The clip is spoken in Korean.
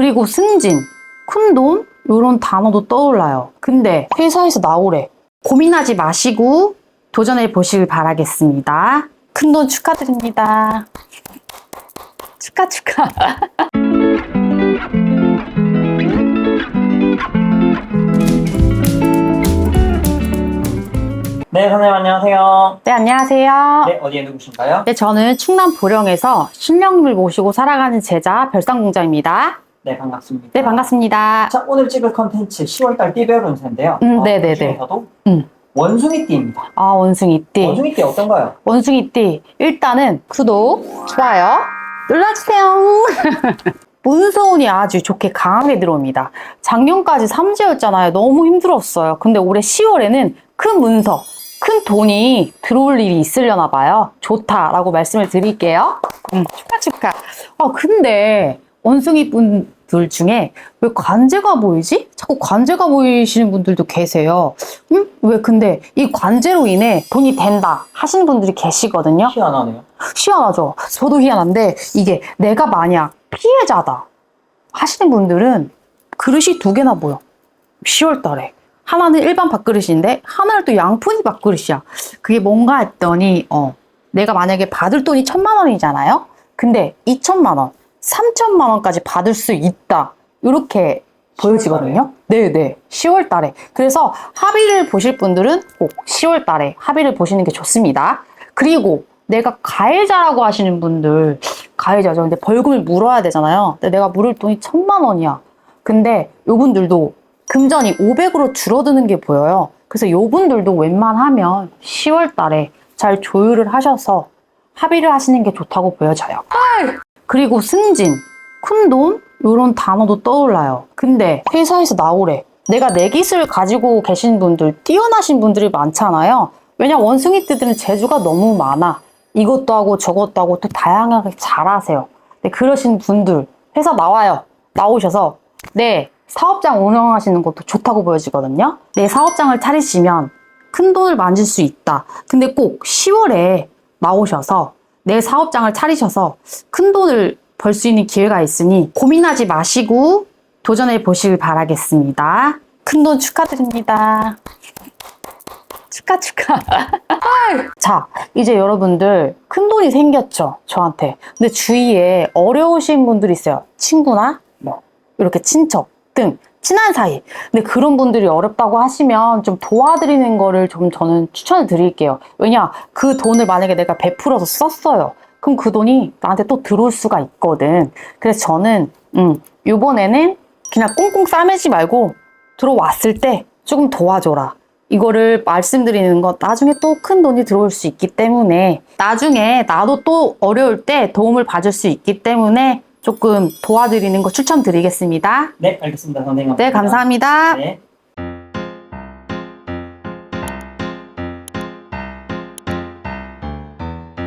그리고 승진, 큰돈 이런 단어도 떠올라요. 근데 회사에서 나오래. 고민하지 마시고 도전해 보시길 바라겠습니다. 큰 돈 축하드립니다. 축하 축하. 네, 선생님 안녕하세요. 네 안녕하세요. 네, 어디에 누구신가요? 네, 저는 충남 보령에서 신령을 모시고 살아가는 제자 별상공자입니다. 네, 반갑습니다. 네 반갑습니다. 자, 오늘 찍을 컨텐츠 10월달 띠별 운세인데요. 음, 어, 네네네. 그중에서도 음. 원숭이 띠입니다. 아 원숭이띠. 원숭이 띠 어떤가요? 원숭이띠 일단은 구독, 좋아요 눌러주세요. 문서운이 아주 좋게 강하게 들어옵니다. 작년까지 삼재였잖아요. 너무 힘들었어요. 근데 올해 10월에는 큰 문서, 큰 돈이 들어올 일이 있으려나 봐요. 좋다라고 말씀을 드릴게요. 음, 축하 축하. 아 근데 원숭이 분 들 중에 왜 관제가 보이지? 자꾸 관제가 보이시는 분들도 계세요. 음? 왜 근데 이 관제로 인해 돈이 된다 하시는 분들이 계시거든요. 희한하네요. 희한하죠. 저도 희한한데 이게 내가 만약 피해자다 하시는 분들은 그릇이 두 개나 보여. 10월 달에. 하나는 일반 밥그릇인데 하나는 또 양푼이 밥그릇이야. 그게 뭔가 했더니 어 내가 만약에 받을 돈이 천만 원이잖아요. 근데 2천만 원, 3천만 원까지 받을 수 있다. 이렇게 보여지거든요. 네 네. 10월 달에. 그래서 합의를 보실 분들은 꼭 10월 달에 합의를 보시는 게 좋습니다. 그리고 내가 가해자라고 하시는 분들, 가해자죠. 근데 벌금을 물어야 되잖아요. 근데 내가 물을 돈이 천만 원이야. 근데 요분들도 금전이 500으로 줄어드는 게 보여요. 그래서 요분들도 웬만하면 10월 달에 잘 조율을 하셔서 합의를 하시는 게 좋다고 보여져요. 그리고 승진, 큰돈 이런 단어도 떠올라요. 근데 회사에서 나오래. 내가 내 기술 가지고 계신 분들, 뛰어나신 분들이 많잖아요. 왜냐 원숭이 띠들은 재주가 너무 많아. 이것도 하고 저것도 하고 또 다양하게 잘하세요. 근데 그러신 분들 회사 나와요. 나오셔서 내 사업장 운영하시는 것도 좋다고 보여지거든요. 내 사업장을 차리시면 큰 돈을 만질 수 있다. 근데 꼭 10월에 나오셔서 내 사업장을 차리셔서 큰 돈을 벌 수 있는 기회가 있으니 고민하지 마시고 도전해 보시길 바라겠습니다. 큰 돈 축하드립니다. 축하 축하. 자, 이제 여러분들 큰 돈이 생겼죠, 저한테. 근데 주위에 어려우신 분들이 있어요. 친구나 뭐 이렇게 친척 등 친한 사이. 근데 그런 분들이 어렵다고 하시면 좀 도와드리는 거를 좀 저는 추천을 드릴게요. 왜냐, 그 돈을 만약에 내가 베풀어서 썼어요. 그럼 그 돈이 나한테 또 들어올 수가 있거든. 그래서 저는 음, 요번에는 그냥 꽁꽁 싸매지 말고 들어왔을 때 조금 도와줘라. 이거를 말씀드리는 건 나중에 또 큰 돈이 들어올 수 있기 때문에 나중에 나도 또 어려울 때 도움을 받을 수 있기 때문에 조금 도와드리는 거 추천드리겠습니다. 네, 알겠습니다. 선생님. 네, 감사합니다. 네.